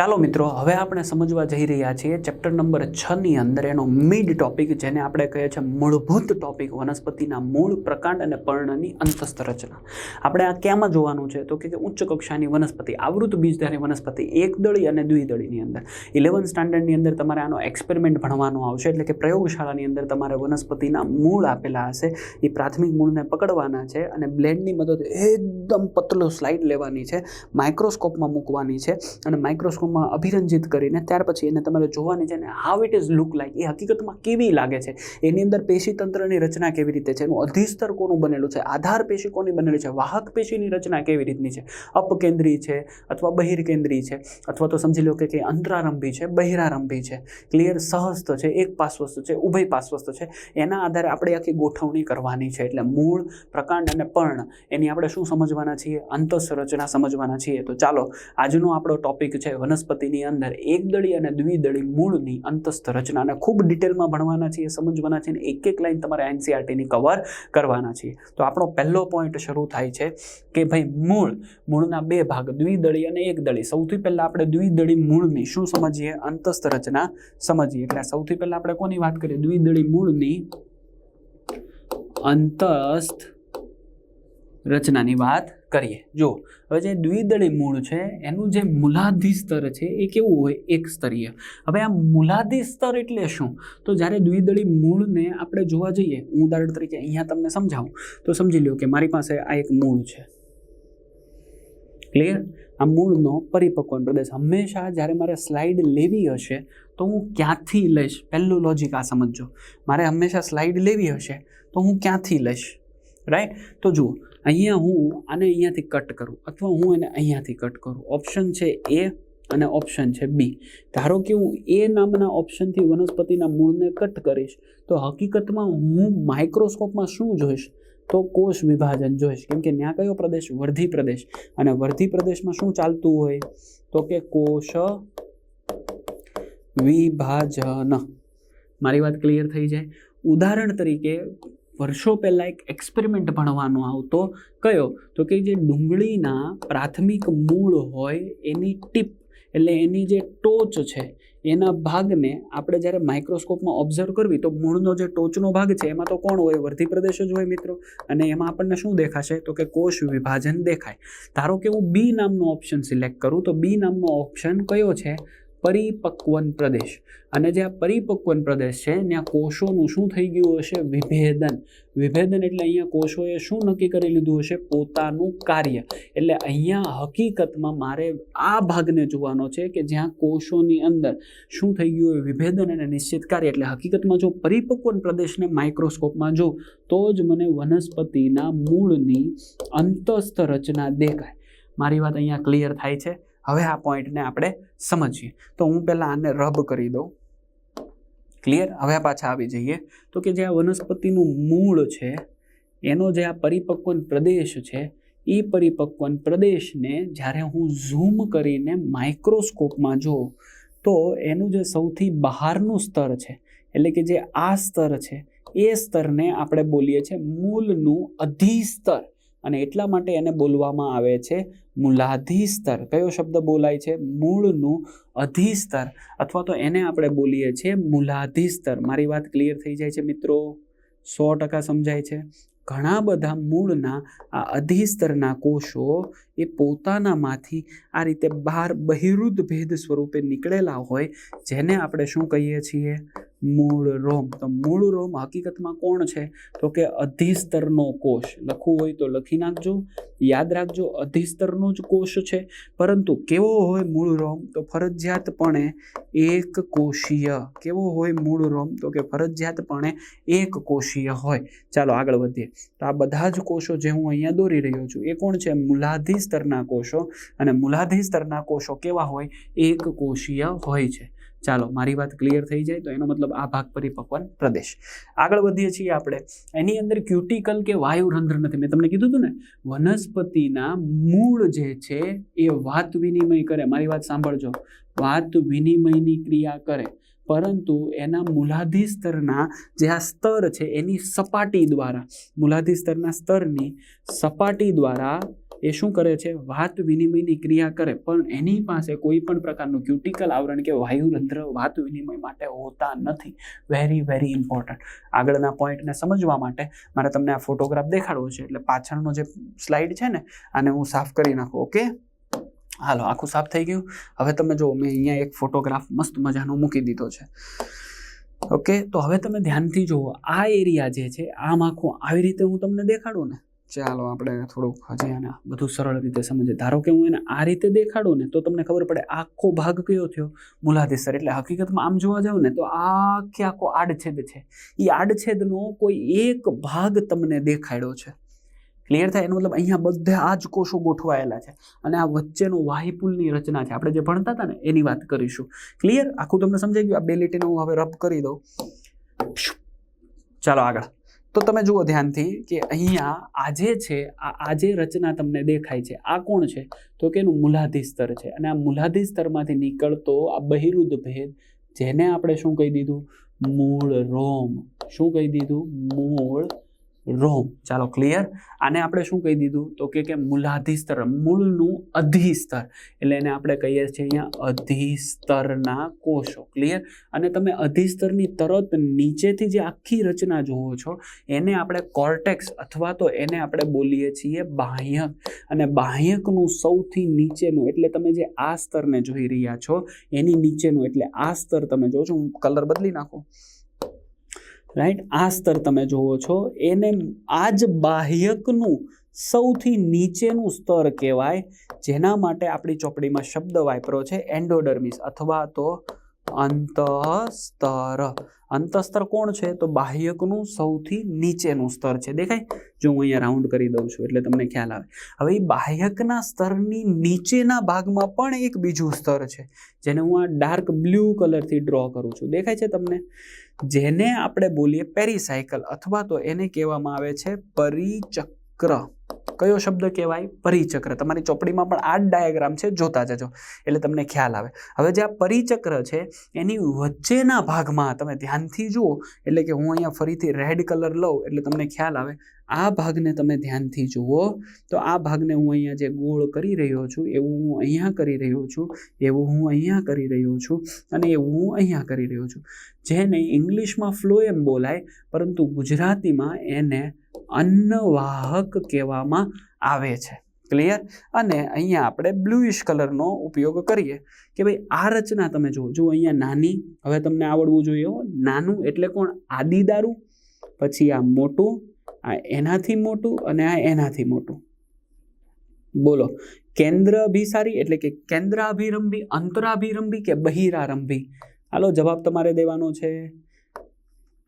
ચાલો મિત્રો, હવે આપણે સમજવા જઈ રહ્યા છીએ ચેપ્ટર નંબર છ ની અંદર એનો મિડ ટોપિક જેને આપણે કહીએ છીએ મૂળભૂત ટોપિક વનસ્પતિના મૂળ, પ્રકાંડ અને પર્ણની અંતસ્થ રચના. આપણે આ ક્યાંમાં જોવાનું છે? તો કે ઉચ્ચ કક્ષાની વનસ્પતિ આવૃત બીજધારી વનસ્પતિ એકદળી અને દ્વિદળીની અંદર. ઇલેવન સ્ટાન્ડર્ડની અંદર તમારે આનો એક્સપેરિમેન્ટ ભણવાનો આવશે, એટલે કે પ્રયોગશાળાની અંદર તમારે વનસ્પતિના મૂળ આપેલા હશે. એ પ્રાથમિક મૂળને પકડવાના છે અને બ્લેન્ડની મદદ એકદમ પતલો સ્લાઇડ લેવાની છે માઇક્રોસ્કોપમાં મૂકવાની છે અને માઇક્રોસ્કોપમાં અભિરંજિત કરીને ત્યાર પછી એને તમારે જોવાની છે અને how it is look like a હકીકતમાં કેવી લાગે છે? એની અંદર પેશીતંત્રની રચના કેવી રીતે છે? એનું અધિસ્તર કોનું બનેલું છે? આધાર પેશી કોની બનેલી છે? વાહક પેશીની રચના કેવી રીતની છે? અપકેન્દ્રી છે અથવા બહિર્કેન્દ્રી છે? અથવા તો સમજી લો કે કંઈ અંતરારંભી છે, બહિરારંભી છે. ક્લિયર સહસ્ત છે, એક પાશ્વસ્થ છે, ઉભય પાશ્વસ્થ છે. એના આધારે આપણે આખી ગોઠવણી કરવાની છે. એટલે મૂળ, પ્રકાંડ અને પર્ણ, એની આપણે શું સમજવાના છીએ? અંતઃસંરચના સમજવાના છીએ. તો ચાલો, આજનો આપણો ટોપિક છે વનસ્પતિની અંદર એકદળી અને દ્વિદળી મૂળની અંતસ્થ રચના. અને ખૂબ ડિટેલમાં ભણવાના છીએ, સમજવાના છે અને એક એક લાઈન તમારે એનસીઆરટીની કવર કરવાના છીએ. તો આપણો પહેલો પોઈન્ટ શરૂ થાય છે કે ભાઈ મૂળ, મૂળના બે ભાગ દ્વિદળી અને એકદળી સૌથી પહેલાં આપણે દ્વિદળી મૂળની શું સમજીએ? અંતસ્થ રચના સમજીએ. એટલે સૌથી પહેલાં આપણે કોની વાત કરીએ? દ્વિદળી મૂળની અંતસ્થ રચનાની વાત કરીએ. જો હવે જે દ્વિદળી મૂળ છે, એનું જે મૂલાધિ સ્તર છે, એ કેવું હોય? એક સ્તરીય. હવે આ મૂલાધિ સ્તર એટલે શું? તો જ્યારે દ્વિદળી મૂળને આપણે જોવા જઈએ, હું ઉદાહરણ તરીકે અહીંયા તમને સમજાવું. તો સમજી લો કે મારી પાસે આ એક મૂળ છે. ક્લિયર આ મૂળનો પરિપક્વન પ્રદેશ. હંમેશા જ્યારે મારે સ્લાઇડ લેવી હશે, તો હું ક્યાંથી લઈશ? પહેલું લોજિક આ સમજજો. મારે હંમેશા સ્લાઇડ લેવી હશે, તો હું ક્યાંથી લઈશ? રાઈટ તો જુઓ અહીંયા હું આને અહીંયાથી કટ કરું અથવા હું એને અહીંયાથી કટ કરું. ઓપ્શન છે એ અને ઓપ્શન છે બી ધારો કે હું એ નામના ઓપ્શનથી વનસ્પતિના મૂળને કટ કરીશ, તો હકીકતમાં હું માઇક્રોસ્કોપમાં શું જોઈશ? તો કોષ વિભાજન જોઈશ. કેમ કે ત્યાં કયો પ્રદેશ? વર્ધી પ્રદેશ. અને વર્ધી પ્રદેશમાં શું ચાલતું હોય? તો કે કોષ વિભાજન. મારી વાત ક્લિયર થઈ જાય? ઉદાહરણ તરીકે વર્ષો પહેલાં એક એક્સપેરિમેન્ટ ભણવાનો આવતો કયો? તો કે જે ડુંગળીના પ્રાથમિક મૂળ હોય એની ટીપ, એટલે એની જે ટોચ છે, એના ભાગને આપણે જ્યારે માઇક્રોસ્કોપમાં ઓબ્ઝર્વ કરવી, તો મૂળનો જે ટોચનો ભાગ છે, એમાં તો કોણ હોય? વર્ધી પ્રદેશ જ હોય મિત્રો. અને એમાં આપણને શું દેખાશે? તો કે કોષ વિભાજન દેખાય. ધારો કે હું બી નામનો ઓપ્શન સિલેક્ટ કરું, તો બી નામનો ઓપ્શન કયો છે? પરિપક્વન પ્રદેશ. અને જે આ પરિપક્વન પ્રદેશ છે ત્યાં કોષોનું શું થઈ ગયું હશે? વિભેદન. વિભેદન એટલે અહીંયા કોષોએ શું નક્કી કરી લીધું હશે? પોતાનું કાર્ય. એટલે અહીંયા હકીકતમાં મારે આ ભાગને જોવાનો છે કે જ્યાં કોષોની અંદર શું થઈ ગયું હોય? વિભેદન અને નિશ્ચિત કાર્ય. એટલે હકીકતમાં જો પરિપક્વન પ્રદેશને માઇક્રોસ્કોપમાં જો, તો જ મને વનસ્પતિના મૂળની અંતસ્થ રચના દેખાય. મારી વાત અહીંયા ક્લિયર થાય છે? હવે આ પોઈન્ટને આપણે સમજીએ. તો હું પહેલાં આને રબ કરી દઉં. ક્લિયર હવે પાછા આવી જઈએ. તો કે જે આ વનસ્પતિનું મૂળ છે, એનો જે આ પરિપક્વન પ્રદેશ છે, એ પરિપક્વન પ્રદેશને જ્યારે હું ઝૂમ કરીને માઇક્રોસ્કોપમાં જોઉં, તો એનું જે સૌથી બહારનું સ્તર છે, એટલે કે જે આ સ્તર છે, એ સ્તરને આપણે બોલીએ છીએ મૂળનું અધિસ્તર. અને એટલા માટે એને બોલવામાં આવે છે મૂલાધિસ્તર. કયો શબ્દ બોલાય છે? મૂળનું અધિસ્તર. અથવા તો એને આપણે બોલીએ છીએ મૂલાધિસ્તર. મારી વાત ક્લિયર થઈ જાય છે મિત્રો? સો ટકા સમજાય છે? ઘણા બધા મૂળના આ અધિસ્તરના કોષો એ પોતાનામાંથી આ રીતે બહાર બહિરુદ્ધ ભેદ સ્વરૂપે નીકળેલા હોય, જેને આપણે શું કહીએ છીએ? મૂળ રોમ. તો મૂળ રોમ હકીકતમાં કોણ છે? તો કે અધિસ્તરનો કોષ. લખવું હોય તો લખી નાખજો, યાદ રાખજો, અધિસ્તરનો જ કોષ છે. પરંતુ કેવો હોય મૂળ રોમ? તો ફરજિયાતપણે એક કોષીય. કેવો હોય મૂળ રોમ? તો કે ફરજિયાતપણે એક કોષીય હોય. ચાલો આગળ વધીએ. તો આ બધા જ કોષો જે હું અહીંયા દોરી રહ્યો છું, એ કોણ છે? મૂલાધિસ્તરના કોષો. અને મૂલાધિસ્તરના કોષો કેવા હોય? એક કોષીય હોય છે. ચાલો, મારી વાત ક્લિયર થઈ જાય તો એનો મતલબ આ ભાગ પરિપક્વન પ્રદેશ. આગળ વધીએ છીએ આપણે. એની અંદર ક્યુટિકલ કે વાયુરંધ્ર નથી. મેં તમને કીધું હતું ને, વનસ્પતિના મૂળ જે છે એ વાત વિનિમય કરે. મારી વાત સાંભળજો. વાત વિનિમયની ક્રિયા કરે. પરંતુ એના મૂલાધિ સ્તરના જે આ સ્તર છે, એની સપાટી દ્વારા મૂલાધિ સ્તરના સ્તરની સપાટી દ્વારા એ શું કરે છે? વાત વિનિમયની ક્રિયા કરે. પણ એની પાસે કોઈ પણ પ્રકારનું ક્યુટિકલ આવરણ કે વાયુરંધ્ર વાત વિનિમય માટે હોતા નથી. વેરી વેરી ઇમ્પોર્ટન્ટ આગળના પોઈન્ટને સમજવા માટે મારે તમને આ ફોટોગ્રાફ દેખાડવો છે. એટલે પાછળનો જે સ્લાઇડ છે ને, આને હું સાફ કરી નાખું ઓકે હાલો, આખું સાફ થઈ ગયું. હવે તમે જુઓ, મેં અહીંયા એક ફોટોગ્રાફ મસ્ત મજાનો મૂકી દીધો છે. ઓકે તો હવે તમે ધ્યાનથી જુઓ, આ એરિયા જે છે, આમ આખું આવી રીતે હું તમને દેખાડું ને? ચાલો આપણે થોડુંક હજી આને બધું સરળ રીતે સમજીએ. ધારો કે હું એને આ રીતે દેખાડું ને, તો તમને ખબર પડે આખો ભાગ કયો થયો? મૂલાધીસ્તર એટલે હકીકતમાં આમ જોવા જાવ ને, તો આખે આખો આડછેદ છે. એ આડછેદનો કોઈ એક ભાગ તમને દેખાડ્યો છે. ક્લિયર થાય? એનો મતલબ અહીંયા બધા આ જ કોષો ગોઠવાયેલા છે. અને આ વચ્ચેનો વાહિપુલની રચના છે. આપણે જે ભણતા હતા ને, એની વાત કરીશું. ક્લિયર આખું તમને સમજાઈ ગયું? આ બે લીટીને હું હવે રબ કરી દઉં. ચાલો આગળ. તો તમે જુઓ ધ્યાનથી કે અહીંયા આજે છે, આ આજે રચના તમને દેખાય છે. આ કોણ છે? તો કે એનું મુલાધી સ્તર છે. અને આ મુલાધી સ્તરમાંથી નીકળતો આ બહિરુદ્ધ ભેદ જેને આપણે શું કહી દીધું? મૂળ રોમ. શું કહી દીધું? મૂળ રોમ ચાલો ક્લિયર આને આપણે શું કહી દીધું? તો કે કે મૂલાધિસ્તર, મૂળનું અધિસ્તર. એટલે એને આપણે કહીએ છીએ અહીંયા અધિસ્તરના કોષો. ક્લિયર અને તમે અધિસ્તરની તરત નીચેથી જે આખી રચના જુઓ છો, એને આપણે કોર્ટેક્સ અથવા તો એને આપણે બોલીએ છીએ બાહ્યક. અને બાહ્યકનું સૌથી નીચેનું, એટલે તમે જે આ સ્તરને જોઈ રહ્યા છો, એની નીચેનું, એટલે આ સ્તર તમે જો છો. હું કલર બદલી નાખું. રાઈટ આ સ્તર તમે જુઓ છો. એને આ જ બાહ્યકનું સૌથી નીચેનું સ્તર કહેવાય, જેના માટે આપણી ચોપડીમાં શબ્દ વાપરો છે, એન્ડોડર્મિસ અથવા તો અંતસ્તર. અંતસ્તર કોણ છે? તો બાહ્યકનું સૌથી નીચેનું સ્તર છે. દેખાય? જો હું અહીંયા રાઉન્ડ કરી દઉં છું, એટલે તમને ખ્યાલ આવે. હવે બાહ્યકના સ્તરની નીચેના ભાગમાં પણ એક બીજું સ્તર છે, જેને હું આ ડાર્ક બ્લુ કલરથી ડ્રો કરું છું. દેખાય છે તમને? જેને આપણે બોલીએ પેરીસાયકલ અથવા તો એને કહેવામાં આવે છે પરિચક્ર કયો શબ્દ કહેવાય? પરિચક્ર. તમારી ચોપડીમાં પણ આ ડાયાગ્રામ છે. જોતા જજો. એટલે તમને ખ્યાલ આવે. હવે જે આ પરિચક્ર છે, એની વચ્ચેના ભાગમાં તમે ધ્યાનથી જુઓ. એટલે કે હું અહીંયા ફરીથી રેડ કલર લઉં, એટલે તમને ખ્યાલ આવે. આ ભાગને તમે ધ્યાનથી જુઓ. તો આ ભાગને હું અહીંયા જે ગોળ કરી રહ્યો છું, એવું હું અહીંયા કરી રહ્યો છું, એવું હું અહીંયા કરી રહ્યો છું, અને એવું હું અહીંયા કરી રહ્યો છું. જેને ઇંગ્લિશમાં ફ્લોએમ બોલાય, પરંતુ ગુજરાતીમાં એને અન્નવાહક કહેવામાં આવે છે. ક્લિયર અને અહીંયા આપણે બ્લુઇશ કલરનો ઉપયોગ કરીએ. કે ભાઈ, આ રચના તમે જુઓ. જુઓ અહીંયા નાની, હવે તમને આવડવું જોઈએ નાનું એટલે કોણ? આદિદારું દારૂ પછી આ મોટું, આ એનાથી મોટું અને આ એનાથી મોટું. બોલો. કેન્દ્ર અભિસારી એટલે કે કેન્દ્રાભિરંભી, અંતરાભિરંભી કે બહિરારંભી? હાલો, જવાબ તમારે દેવાનો છે.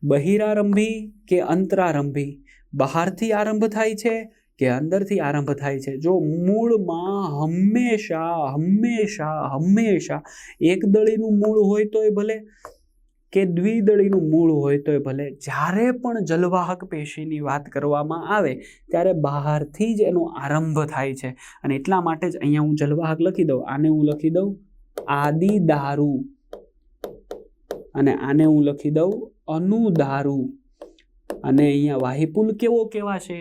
બહિરારંભી કે અંતરારંભી? બહારથી આરંભ થાય છે કે અંદરથી આરંભ થાય છે? જો મૂળમાં હંમેશા હંમેશા હંમેશા એક દળીનું મૂળ હોય તોય ભલે કે દ્વિદળીનું મૂળ હોય તોય ભલે, જ્યારે પણ જલવાહક પેશીની વાત કરવામાં આવે, ત્યારે બહારથી જ એનો આરંભ થાય છે. અને એટલા માટે જ અહીંયા હું જલવાહક લખી દઉં. આને હું લખી દઉં આદિ દારૂ. અને આને હું લખી દઉં અનુદારૂ અને અહીંયા વાહિપુલ કેવો કહેવાશે?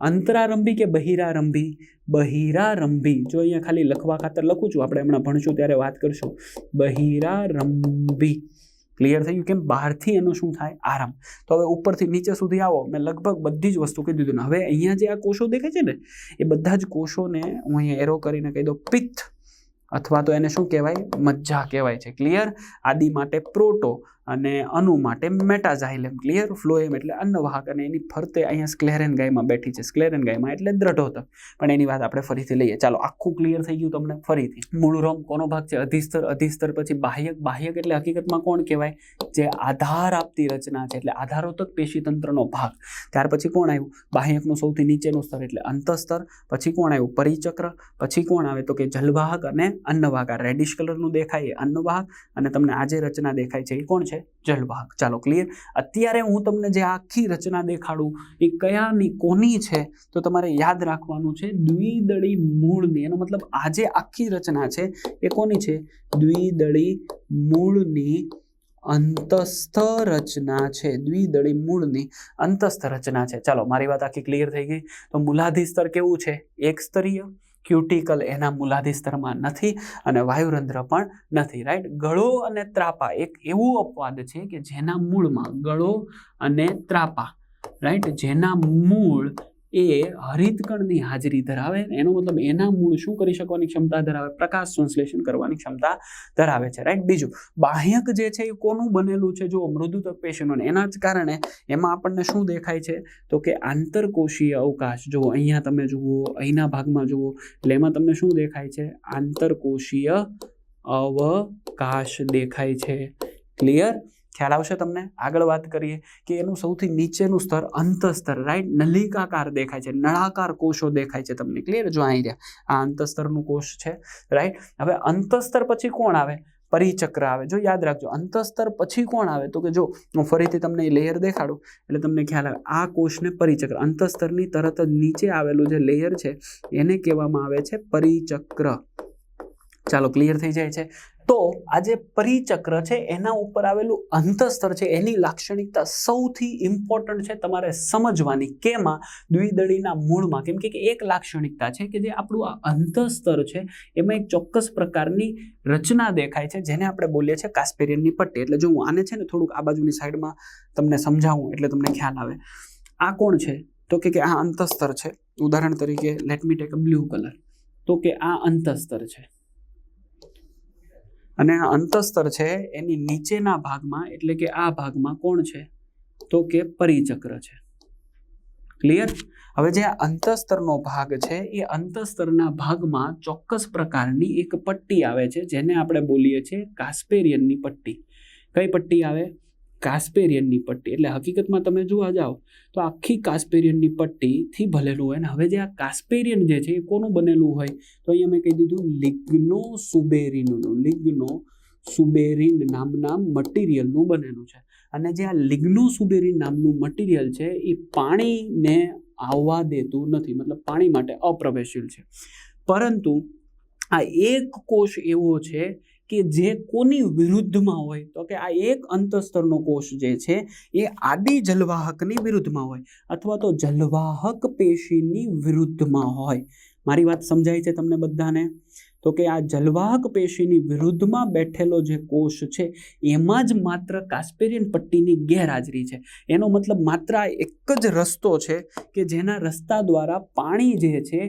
અંતરારંભી કે બહિરારંભી? બહિરારંભી. જો અહીંયા ખાલી લખવા ખાતર લખું છું, આપણે હમણાં ભણશું ત્યારે વાત કરશું. બહિરારંભી. ક્લિયર થયું કેમ? બહારથી એનો શું થાય? આરામ તો હવે ઉપરથી નીચે સુધી આવો. મેં લગભગ બધી જ વસ્તુ કહી દીધું. હવે અહીંયા જે આ કોષો દેખાય છે ને, એ બધા જ કોષોને હું અહીંયા એરો કરીને કહી દઉં, પિત્ત. અથવા તો એને શું કહેવાય? મજ્જા કહેવાય છે. ક્લિયર આદિ માટે પ્રોટો અને અનુ માટે મેટાઝાઇલેમ ક્લિયર ફ્લોએમ એટલે અન્નવાહક અને એની ફરતે અહીંયા સ્ક્લેરેન ગાયમાં બેઠી છે. સ્ક્લેરેન ગાયમાં એટલે દ્રઢોતક પણ એની વાત આપણે ફરીથી લઈએ. ચાલો, આખું ક્લિયર થઈ ગયું તમને ફરીથી. મૂળરોમ કોનો ભાગ છે? અધિસ્તર અધિસ્તર પછી બાહ્યક. બાહ્યક એટલે હકીકતમાં કોણ કહેવાય? જે આધાર આપતી રચના છે એટલે આધારોતક પેશીતંત્રનો ભાગ. ત્યાર પછી કોણ આવ્યું? બાહ્યકનું સૌથી નીચેનું સ્તર એટલે અંતસ્તર. પછી કોણ આવ્યું? પરિચક્ર. પછી કોણ આવે? તો કે જલવાહક અને અન્નવાહક. રેડિશ કલરનું દેખાય એ અન્નવાહક. અને તમને આ જે રચના દેખાય છે એ કોણ છે? જલવાહક ચાલો ક્લિયર અત્યારે હું તમને જે આખી રચના દેખાડું, એ કયાની કોની છે, તો તમારે યાદ રાખવાનું છે દ્વિદળી મૂળની. એનો મતલબ આ જે આખી રચના છે એ કોની છે? દ્વિદળી મૂળની અંતસ્થ રચના છે. દ્વિદળી મૂળની અંતસ્થ રચના છે. ચાલો, મારી વાત આખી ક્લિયર થઈ ગઈ. તો મૂલાધી સ્તર કેવું છે? એક સ્તરીય ક્યુટિકલ એના મૂલાધિસ્તરમાં નથી અને વાયુરંધ્ર પણ નથી રાઈટ ગળો અને ત્રાપા એક એવું અપવાદ છે કે જેના મૂળમાં ગળો અને ત્રાપા રાઈટ જેના મૂળ એ હરિતકણની હાજરી ધરાવે એનો મતલબ એના મૂળ શું કરી શકવાની ક્ષમતા ધરાવે? પ્રકાશ સંશ્લેષણ કરવાની ક્ષમતા ધરાવે છે. રાઈટ બીજું, બાહ્યક જે છે એ કોનું બનેલું છે? જો મૃદુતક પેશીનું એના જ કારણે એમાં આપણને શું દેખાય છે? તો કે આંતરકોશીય અવકાશ. જુઓ, અહીંયા તમે જુઓ, અહીંના ભાગમાં જુઓ, એટલે એમાં તમને શું દેખાય છે? આંતરકોષીય અવકાશ દેખાય છે. ક્લિયર ખ્યાલ આવશે તમને? આગળ વાત કરીએ કે એનું સૌથી નીચેનું સ્તર અંતસ્તર રાઈટ નલિકાકાર દેખાય છે, નળાકાર કોષો દેખાય છે તમને ક્લિયર જો અહીં રહ્યા, આ અંતસ્તરનું કોષ છે રાઈટ હવે અંતસ્તર પછી કોણ આવે? પરિચક્ર આવે. જો યાદ રાખજો, અંતસ્તર પછી કોણ આવે? તો કે જો હું ફરીથી તમને લેયર દેખાડું, એટલે તમને ખ્યાલ આવે, આ કોષને પરિચક્ર, અંતસ્તરની તરત જ નીચે આવેલું જે લેયર છે, એને કહેવામાં આવે છે પરિચક્ર. ચાલો ક્લિયર થઈ જાય છે. તો આ જે પરિચક્ર છે, એના ઉપર આવેલું અંતસ્તર છે, એની લાક્ષણિકતા સૌથી ઇમ્પોર્ટન્ટ છે તમારે સમજવાની કેમાં દ્વિદળીના મૂળમાં? કેમ કે એક લાક્ષણિકતા છે કે જે આપણું આ અંતસ્તર છે, એમાં એક ચોક્કસ પ્રકારની રચના દેખાય છે, જેને આપણે બોલીએ છીએ કાસ્પેરિયનની પટ્ટી. એટલે જો હું આને છે ને થોડુંક આ બાજુની સાઈડમાં તમને સમજાવું, એટલે તમને ખ્યાલ આવે. આ કોણ છે? તો કે આ અંતસ્તર છે. ઉદાહરણ તરીકે let me take a blue colour તો કે આ અંતસ્તર છે. અને અંતસ્તર છે, એની નીચેના ભાગમાં, એટલે કે આ ભાગમાં કોણ છે? તો કે પરિચક્ર છે. ક્લિયર હવે જે આ અંતસ્તરનો ભાગ છે, એ અંતસ્તરના ભાગમાં ચોક્કસ પ્રકારની એક પટ્ટી આવે છે, જેને આપણે બોલીએ છીએ કાસ્પેરિયનની પટ્ટી. કઈ પટ્ટી આવે? કાસ્પેરિયનની પટ્ટી. એટલે હકીકતમાં તમે જોવા જાઓ તો આખી કાસ્પેરિયનની પટ્ટીથી ભરેલું હોય. ને હવે જે આ કાસ્પેરિયન જે છે એ કોનું બનેલું હોય? તો અહીંયા મેં કહી દીધું લિગ્નો સુબેરિનનું. લિગ્નો સુબેરિન નામના મટીરિયલનું બનેલું છે. અને જે આ લિગ્નો સુબેરિન નામનું મટીરિયલ છે એ પાણીને આવવા દેતું નથી. મતલબ પાણી માટે અપ્રવેશીલ છે. પરંતુ આ એક કોષ એવો છે કે જે કોની વિરુદ્ધમાં હોય, તો કે આ એક અંતસ્તરનો કોષ જે છે, એ આદિ જલવાહકની વિરુદ્ધમાં હોય અથવા તો જલવાહક પેશીની વિરુદ્ધમાં હોય. મારી વાત સમજાય છે તમને બધાને? તો કે આ જલવાહક પેશીની વિરુદ્ધમાં બેઠેલો જે કોષ છે, એમાં જ માત્ર કાસ્પેરિયન પટ્ટીની ગેરહાજરી છે. એનો મતલબ માત્ર એક જ રસ્તો છે કે જેના રસ્તા દ્વારા પાણી જે છે,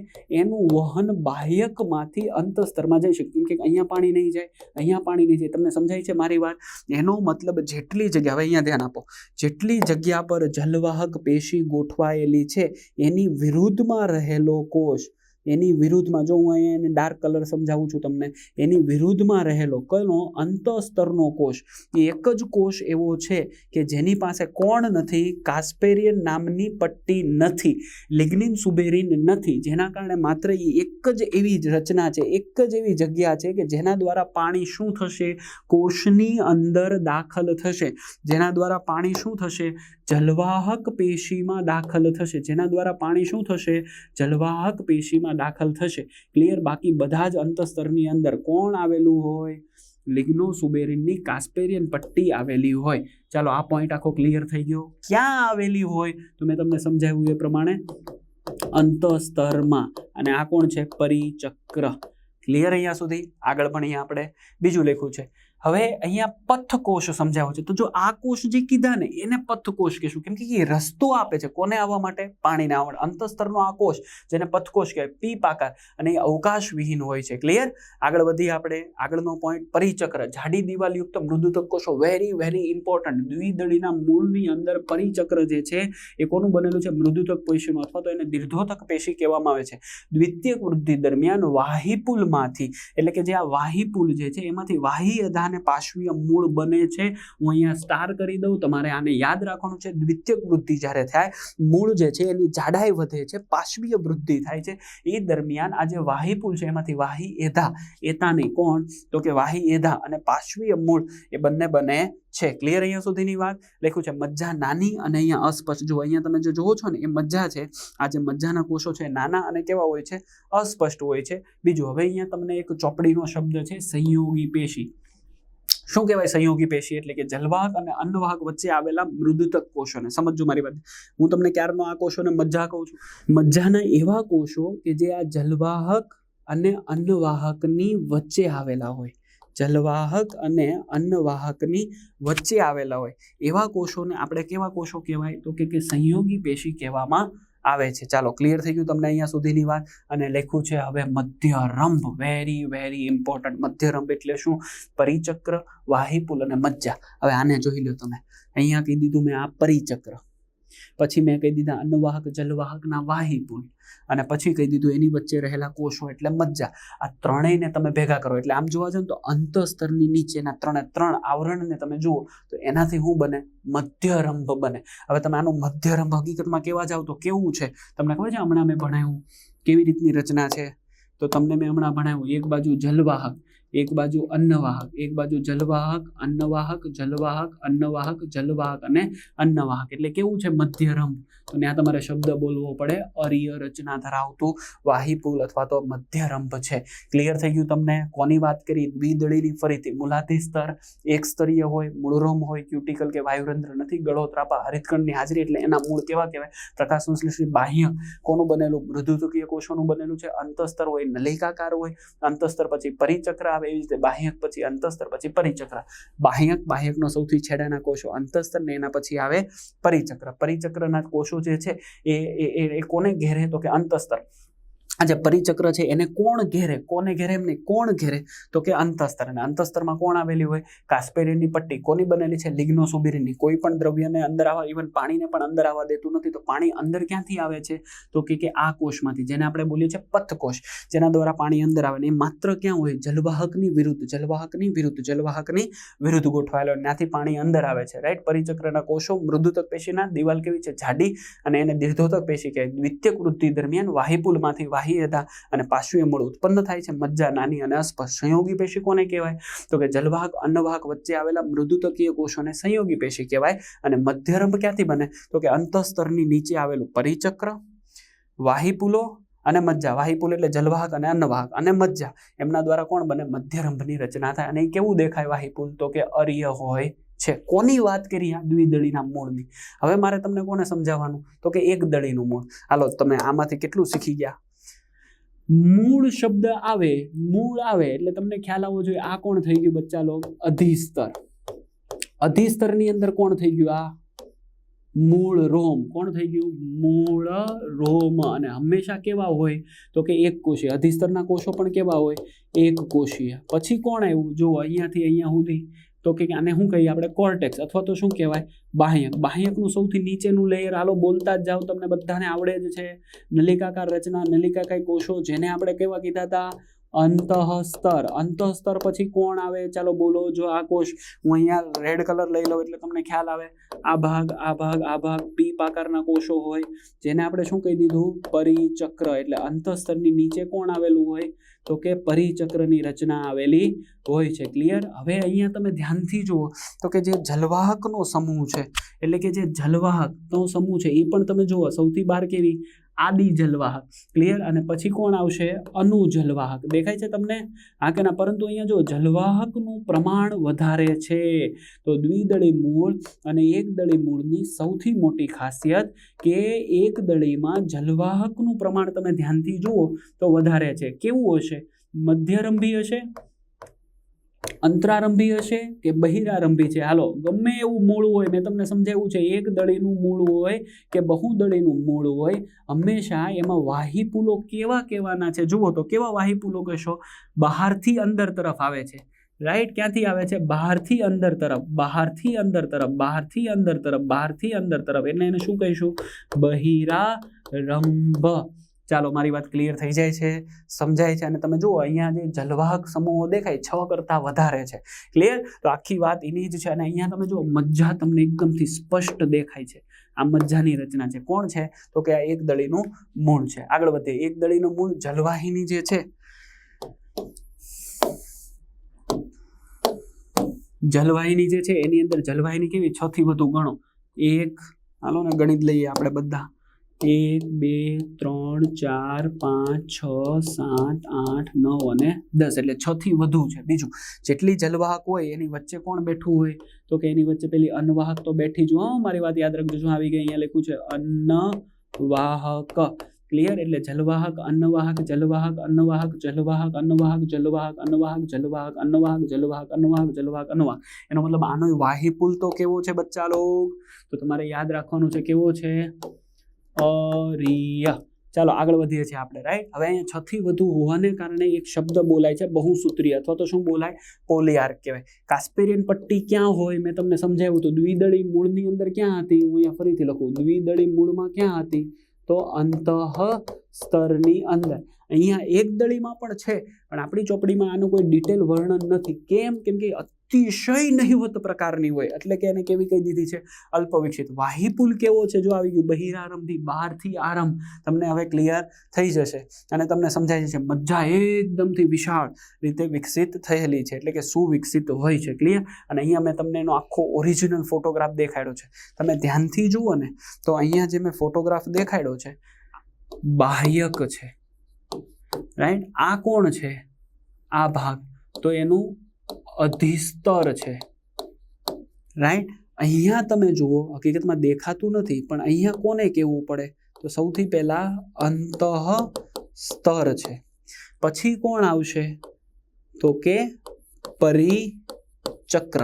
એનું વહન બાહ્યકમાંથી અંતસ્તરમાં જઈ શકે. કે અહીંયા પાણી નહીં જાય, અહીંયા પાણી નહીં જાય. તમને સમજાય છે મારી વાત? એનો મતલબ જેટલી જગ્યા, હવે અહીંયા ધ્યાન આપો. જેટલી જગ્યા પર જલવાહક પેશી ગોઠવાયેલી છે, એની વિરુદ્ધમાં રહેલો કોષ એની વિરુદ્ધમાં જો હું અહીંયા એને ડાર્ક કલર સમજાવું છું તમને, એની વિરુદ્ધમાં રહેલો કયો અંતસ્તરનો કોષ, એ એક જ કોષ એવો છે કે જેની પાસે કોણ નથી કાસ્પેરિયન નામની પટ્ટી નથી લિગ્નિન સુબેરિન નથી, જેના કારણે માત્ર એ એક જ એવી જ રચના છે, એક જ એવી જગ્યા છે કે જેના દ્વારા પાણી શું થશે, કોષની અંદર દાખલ થશે, જેના દ્વારા પાણી શું થશે, જલવાહક પેશીમાં દાખલ થશે, જેના દ્વારા પાણી શું થશે, જલવાહક પેશીમાં દાખલ થશે. ક્લિયર બાકી બધા જ અંતસ્તરની અંદર કોણ આવેલું હોય? લિગ્નો સુબેરિનની કાસ્પેરિયન પટ્ટી આવેલી હોય. ચાલો, આ પોઈન્ટ આખો ક્લિયર થઈ ગયો. ક્યાં આવેલી હોય? તો મેં તમને સમજાવ્યું એ પ્રમાણે અંતસ્તરમાં. અને આ કોણ છે? પરિચક્ર. ક્લિયર અહીંયા સુધી? આગળ પણ અહીંયા આપણે બીજું લખ્યું છે. હવે અહીંયા પથકોષ સમજાવ્યો છે. તો જો આ કોષ જે કીધા ને, એને પથકોષ કહેશું. કેમ કે એ રસ્તો આપે છે કોને આવવા માટે? પાણીને આવડ અંતસ્તરનો આ કોષ, જેને પથકોષ કહેવાય પીપ આકાર અને એ અવકાશ વિહીન હોય છે. ક્લિયર આગળ વધી આપણે. આગળનો પોઈન્ટ પરિચક્ર. જાડી દિવાલયુક્ત મૃદુતક કોષો. વેરી વેરી ઇમ્પોર્ટન્ટ દ્વિદળીના મૂળની અંદર પરિચક્ર જે છે, એ કોનું બનેલું છે? મૃદુતક પેશીનું, અથવા તો એને દીર્ઘોતક પેશી કહેવામાં આવે છે. દ્વિતીય વૃદ્ધિ દરમિયાન વાહીપુલમાંથી, એટલે કે જે આ વાહીપુલ જે છે, એમાંથી વાહી અધા અને પાશ્વીય મૂળ બને છે. હું અહીંયા સ્ટાર કરી દઉં, તમારે આને યાદ રાખવાનું છે. દ્વિતીયક વૃદ્ધિ જ્યારે થાય, મૂળ જે છે એની જાડાઈ વધે છે, પાશ્વીય વૃદ્ધિ થાય છે. એ દરમિયાન આ જે વાહીપુલ છે, એમાંથી વાહી એધા, એતાની કોણ? તો કે વાહી એધા અને પાશ્વીય મૂળ એ બંને બને છે. ક્લિયર અહીંયા સુધીની વાત? લખ્યું છે, મજ્જા નાની અને અહીંયા અસ્પષ્ટ. જો અહીંયા તમે જે જોવો છો ને, એ મજ્જા છે. આ જે મજ્જાના કોષો છે, નાના અને કેવા હોય છે? અસ્પષ્ટ હોય છે. બીજું, હવે અહીંયા તમને એક ચોપડીનો શબ્દ છે, સંયોગી પેશી. શું કહેવાય સંયોગી પેશી? એટલે કે જલવાહક અને અન્નવાહક વચ્ચે આવેલા મૃદુતક કોષોને. સમજજો મારી વાત. હું તમને ક્યારનો આ કોષોને મજ્જા કહું છું? મજ્જાના એવા કોષો કે જે આ જલવાહક અને અન્નવાહકની વચ્ચે આવેલા હોય. જલવાહક અને અન્નવાહકની વચ્ચે આવેલા હોય. એવા કોષોને આપણે કેવા કોષો કહેવાય? તો કે સંયોગી પેશી કહેવામાં આવે છે. ચાલો ક્લિયર થઈ ગયું તમને અહીંયા સુધીની વાત? અને લખ્યું છે હવે મધ્યરંભ. વેરી વેરી ઇમ્પોર્ટન્ટ મધ્યરંભ એટલે શું? પરિચક્ર, વાહિપુલ અને મજ્જા. હવે આને જોઈ લો તમે. અહીંયા કહી દીધું મેં આ પરિચક્ર. પછી મેં કહી દીધા, અન્નવાહક, જલવાહકના વાહિપુલ અને પછી કહી દીધું, એની વચ્ચે રહેલા કોષો એટલે મજ્જા. આ ત્રણેયને તમે ભેગા કરો. એટલે આમ જોવા જાઓ તો અંતઃસ્તરની નીચેના ત્રણે ત્રણ આવરણને તમે જુઓ તો એનાથી શું બને? મધ્યરંભ બને. હવે તમે આનું મધ્યરંભ હકીકતમાં કેવા જાઓ તો કેવું છે? તમને ખબર છે, હમણાં મેં ભણાવ્યું કેવી રીતની રચના છે? તો તમને મેં હમણાં ભણાવ્યું, એક બાજુ જલવાહક એક બાજુ અન્નવાહક, એક બાજુ જલવાહક, અન્નવાહક જલવાહક અન્નવાહક, જલવાહક અને અન્નવાહક. એટલે કેવું છે મધ્યરમ? તો ત્યાં તમારે શબ્દ બોલવો પડે, અરિય રચના ધરાવતું વાહીપુલ અથવા તો મધ્યરંભ છે. ક્લિયર થઈ ગયું તમને? કોની વાત કરી? દ્વિદળીની ફરીથી. મુલાતી સ્તર એક સ્તરીય હોય, મૂળરોમ હોય ક્યુટિકલ કે વાયુરંધ્ર નથી ગળો ત્રાપા હરિતકણની હાજરી એટલે એના મૂળ કેવા કહેવાય? પ્રકાશ સંશ્લેષી બાહ્ય. કોનું બનેલું? મૃદુતકીય કોષોનું બનેલું છે. અંતસ્તર હોય, નલિકાકાર હોય, અંતસ્તર પછી પરિચક્ર આવે એવી રીતે બાહ્યક પછી અંતસ્તર, પછી પરિચક્ર. બાહ્યક, બાહ્યકનો સૌથી છેડાના કોષો અંતસ્તર ને એના પછી આવે પરિચક્ર. પરિચક્રના કોષો જે છે એ, એ- કોને ઘેરે? તો કે અંતસ્તર. આ જે પરિચક્ર છે એને કોણ ઘેરે, કોને ઘેરે એમ નહીં, કોણ ઘેરે? તો કે અંતસ્તર અને અંતસ્તરમાં કોણ આવેલી હોય? કાસ્પેરિનની પટ્ટી કોની બનેલી છે? લિગ્નોસુબિરિનની કોઈ પણ દ્રવ્યને અંદર આવવા ઇવન પાણીને પણ અંદર આવવા દેતું નથી, તો પાણી અંદર ક્યાંથી આવે છે? તો કે કે આ કોષમાંથી, જેને આપણે બોલીએ છીએ પથકોષ, જેના દ્વારા પાણી અંદર આવે ને એ માત્ર ક્યાં હોય? જલવાહકની વિરુદ્ધ જલવાહકની વિરુદ્ધ જલવાહકની વિરુદ્ધ ગોઠવાયેલો. ત્યાંથી પાણી અંદર આવે છે રાઈટ પરિચક્રના કોષો મૃદુતક પેશીના, દિવાલ કેવી છે? જાડી અને એને દીર્ધોતક પેશી કહેવાય. દ્વિત્ય વૃદ્ધિ દરમિયાન વાહિપુલમાંથી વાહી હતા અને પાશ્વીય મૂળ ઉત્પન્ન થાય છે. મજ્જા નાની અને અસ્પષ્ટ. સંયોગી પેશી કોને કહેવાય? તો કે જલવાહક અન્નવાહક વચ્ચે આવેલા મૃદુતકીય કોષોને સંયોગી પેશી કહેવાય અને મધ્યરંભ ક્યાંથી બને? તો કે અંતઃસ્તરની નીચે આવેલું પરિચક્ર, વાહીપુલો અને મજ્જા. વાહીપુલ એટલે જલવાહક અને અન્નવાહક અને મજ્જા. એમના દ્વારા કોણ બને? મધ્યરંભની રચના થાય. અને એ કેવું દેખાય વાહિપુલ? તો કે અરિય હોય છે. કોની વાત કરી આ દ્વિદળીના મૂળની? હવે મારે તમને કોને સમજાવવાનું? તો કે એક દળીનું મૂળ. હાલો, તમે આમાંથી કેટલું શીખી ગયા? મૂળ શબ્દ આવે, મૂળ આવે એટલે તમને ખ્યાલ આવવો જોઈએ આ કોણ થઈ ગયું બચ્ચા લોક? અધિસ્તર. અધિસ્તરની અંદર કોણ થઈ ગયું? આ મૂળ રોમ. કોણ થઈ ગયું? મૂળ રોમ. અને હંમેશા કેવા હોય? તો કે એક કોષીય અધિસ્તરના કોષો પણ કેવા હોય? એક કોષીય પછી કોણ આવ્યું? જો અહીંયાથી અહીંયા સુધી. તો કે આને શું કહીએ આપણે? કોર્ટેક્સ અથવા તો શું કહેવાય? બાહ્યક. બાહ્યકનું સૌથી નીચેનું લેયર હાલો બોલતા જ જાઓ, તમને બધાને આવડે જ છે. નલિકાકાર રચના, નલિકાકાય કોષો જેને આપણે કેવા કીધા હતા? અંતઃસ્તર. અંતઃસ્તર પછી કોણ આવે? ચાલો બોલો, જો આ કોષ હું અહીંયા રેડ કલર લઈ લઉં એટલે તમને ખ્યાલ આવે. આ ભાગ આ ભાગ આ ભાગ પી આકારના કોષો હોય. જેને આપણે શું કહી દીધું? પરિચક્ર. એટલે અંતઃસ્તરની નીચે કોણ આવેલું હોય? તો કે પરિચક્રની રચના આવેલી હોય છે. ક્લિયર હવે અહીંયા તમે ધ્યાનથી જુઓ તો કે જે જલવાહકનો સમૂહ છે, એટલે કે જે જલવાહકનો સમૂહ છે, એ પણ તમે જુઓ. સૌથી બહાર કેવી? આદિ જલવાહક. ક્લિયર અને પછી કોણ આવશે? અનુ જલવાહક. દેખાય છે તમને? હા કે ના? પરંતુ અહીંયા જો જલવાહકનું પ્રમાણ વધારે છે, તો દ્વિદળી મૂળ અને એક દળી મૂળની સૌથી મોટી ખાસિયત કે એક દળીમાં જલવાહકનું પ્રમાણ તમે ધ્યાનથી જુઓ તો વધારે છે. કેવું હશે? મધ્યરંભી હશે? અંતરારંભી હશે કે બહિરારંભી છે? હાલો, ગમે એવું મૂળ હોય, મેં તમને સમજાવ્યું છે, એક દળીનું મૂળ હોય કે બહુદળીનું મૂળ હોય, હંમેશા એમાં વાહિપુલો કેવા કેવાના છે? જુઓ તો કેવા વાહિપુલો કહેશો? બહારથી અંદર તરફ આવે છે. રાઈટ, ક્યાંથી આવે છે? બહારથી અંદર તરફ, બહારથી અંદર તરફ, બહારથી અંદર તરફ, બહારથી અંદર તરફ. એટલે એને શું કહીશું? બહિરારંભ. ચાલો, મારી વાત ક્લિયર થઈ જાય છે, સમજાય છે, અને તમે જુઓ, અહીંયા જે જલવાહક સમૂહો દેખાય, છ કરતાં વધારે છે. ક્લિયર તો આખી વાત એની જ છે, અને અહીંયા તમે જુઓ, મજ્જા તમને એકદમથી સ્પષ્ટ દેખાય છે. આ મજ્જાની રચના છે. કોણ છે? તો કે આ એક દળીનું મૂળ છે. આગળ વધીએ. એક દળીનું મૂળ જલવાહિની જે છે, જલવાહીની જે છે, એની અંદર જલવાહીની કેવી? છ થી વધુ ગણો. એક, હાલો ને ગણિત લઈએ આપણે બધા. એક, બે, ત્રણ, ચાર, પાંચ, છ, સાત, આઠ, નવ અને દસ. એટલે છ થી વધુ છે. બીજું, જેટલી જલવાહક હોય એની વચ્ચે કોણ બેઠું હોય? તો કે એની વચ્ચે પેલી અન્નવાહક તો બેઠી જ હો, મારી વાત યાદ રાખજો. આવી ગઈ? અહીંયા લખ્યું છે, અન્નવાહક. ક્લિયર એટલે જલવાહક, અન્નવાહક જલવાહક અન્નવાહક જલવાહક અન્નવાહક જલવાહક અન્નવાહક જલવાહક અન્નવાહક જલવાહક અન્નવાહક જલવાહક, અન્નવાહક. એનો મતલબ આનો વાહી પુલ તો કેવો છે, બચ્ચા લોગ? તો તમારે યાદ રાખવાનું છે, કેવો છે? અરિય. ચાલો, આગળ વધીએ છીએ આપણે રાઈટ હવે અહીંયા છથી વધુ હોવાને કારણે એક શબ્દ બોલાય છે, બહુસૂત્રી અથવા તો શું બોલાય? પોલિયાર્ક કહેવાય. કાસ્પેરિયન પટ્ટી ક્યાં હોય? મેં તમને સમજાવ્યું હતું. દ્વિદળી મૂળની અંદર ક્યાં હતી? હું અહીંયા ફરીથી લખું. દ્વિદળી મૂળમાં ક્યાં હતી? તો અંતઃ સ્તરની અંદર. અહીંયા એક દળીમાં પણ છે, પણ આપણી ચોપડીમાં આનું કોઈ ડિટેલ વર્ણન નથી. કેમ? કેમ કે અતિશય નહિવત પ્રકારની હોય. એટલે કે એને કેવી કહી દીધી છે? અલ્પ વિકસિત વાહીપુલ કેવો છે? જો આવી ગયું બહિરારંભથી બહારથી આરંભ. તમને હવે ક્લિયર થઈ જશે. અને તમને સમજાય જશે મજ્જા એકદમથી વિશાળ રીતે વિકસિત થયેલી છે. એટલે કે સુવિકસિત હોય છે. ક્લિયર અને અહીંયા મેં તમને એનો આખો ઓરિજિનલ ફોટોગ્રાફ દેખાડ્યો છે. તમે ધ્યાનથી જુઓ ને, તો અહીંયા જે મેં ફોટોગ્રાફ દેખાડ્યો છે, બાહ્યક છે. રાઈટ આ કોણ છે? આ ભાગ. તો એનું અધિસ્તર છે. રાઈટ અહીંયા તમે જુઓ, હકીકતમાં દેખાતું નથી, પણ અહીંયા કોને કહેવું પડે? તો સૌથી પહેલા અંતઃ સ્તર છે. પછી કોણ આવશે? તો કે પરિચક્ર.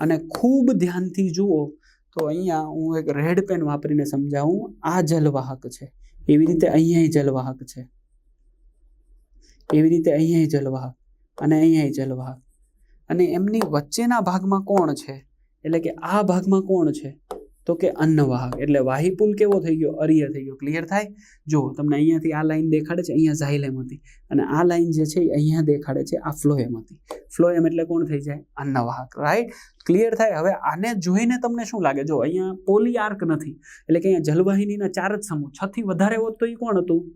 અને ખૂબ ધ્યાનથી જુઓ, તો અહીંયા હું એક રેડ પેન વાપરીને સમજાવું, આ જલવાહક છે. એવી રીતે અહીંયા જલવાહક છે. એવી રીતે અહીંયા જલવાહક. અને અહીંયા જલવાહક. અને એમની વચ્ચેના ભાગમાં કોણ છે? એટલે કે આ ભાગમાં કોણ છે? તો કે અન્નવાહક. એટલે વાહીપુલ કેવો થઈ ગયો? અરિય થઈ ગયો. ક્લિયર થાય? જો, તમને અહીંયાથી આ લાઈન દેખાડે છે, અહીંયા ઝાયલેમ હતી. અને આ લાઈન જે છે, એ અહીંયા દેખાડે છે, આ ફ્લોએમ હતી. ફ્લોએમ એટલે કોણ થઈ જાય? અન્નવાહક. રાઈટ ક્લિયર થાય? હવે આને જોઈને તમને શું લાગે? જો, અહીંયા પોલી આર્ક નથી. એટલે કે અહીંયા જલવાહિનીના ચાર જ સમૂહ. છ થી વધારે હોત તો એ કોણ હતું?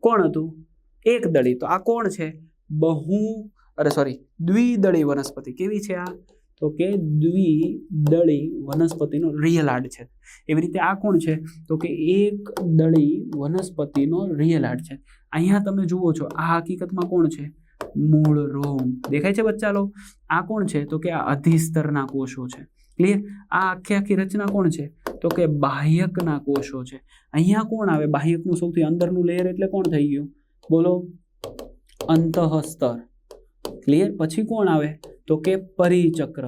કોણ હતું? એક દળી. તો આ કોણ છે? બહુ અરે સોરી દ્વિદળી વનસ્પતિ. કેવી છે આ? તો કે દ્વિદળી વનસ્પતિનો રિયલ આર્ટ છે. એવી રીતે આ કોણ છે? તો કે એક દળી વનસ્પતિનો રિયલ આર્ટ છે. અહીંયા તમે જુઓ છો, આ હકીકતમાં કોણ છે? મૂળ રોમ. દેખાય છે બચ્ચા લો આ કોણ છે? તો કે આ અધિસ્તરના કોષો છે. ક્લિયર આ આખી આખી રચના કોણ છે? તો કે બાહ્યકના કોષો છે. અહીંયા કોણ આવે? બાહ્યકનું સૌથી અંદરનું લેયર એટલે કોણ થઈ ગયું? બોલો. અંતઃસ્તર. ક્લિયર પછી કોણ આવે? તો કે પરિચક્ર.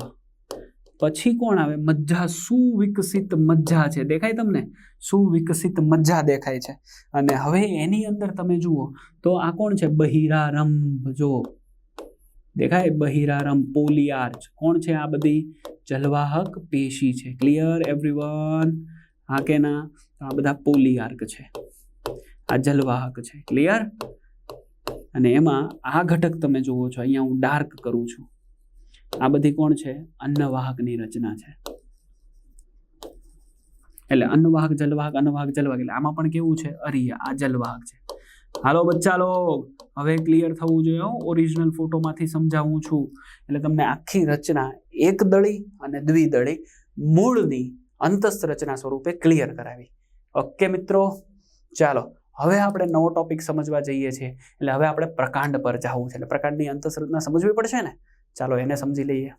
પછી કોણ આવે? મજ્જા, સુવિકસિત મજ્જા છે. દેખાય તમને? સુવિકસિત મજ્જા દેખાય છે. અને હવે એની અંદર તમે જુઓ, તો આ કોણ છે? બહિરારંભ. જો, દેખાય? બહિરારંભ પોલિયાર્ચ કોણ છે આ બધી? જલવાહક પેશી છે. ક્લિયર એવરીવન હા કે ના આ બધા પોલિયાર્ક છે. આ જલવાહક છે. ક્લિયર અને એમાં આ ઘટક તમે જુઓ છો, અહીંયા હું ડાર્ક કરું છું. આ બધી કોણ છે? અન્નવાહકની રચના છે. એટલે અન્નવાહક, જલવાહક અન્નવાહક, જલવાહક, એટલે આમાં પણ કેવું છે? અરી, આ જલવાહક છે. હાલો બચ્ચા લો હવે ક્લિયર થવું જોઈએ ઓરિજિનલ ફોટોમાંથી સમજાવું છું. એટલે તમને આખી રચના એક દળી અને દ્વિદળી મૂળની અંતસ્થ રચના સ્વરૂપે ક્લિયર કરાવી. ઓકે મિત્રો, ચાલો. હવે આપણે નવો ટોપિક સમજવા જઈએ છીએ. એટલે હવે આપણે પ્રકાંડ પર જવું છે. એટલે પ્રકાંડની અંતશ્રચના સમજવી પડશે ને? ચાલો એને સમજી લઈએ.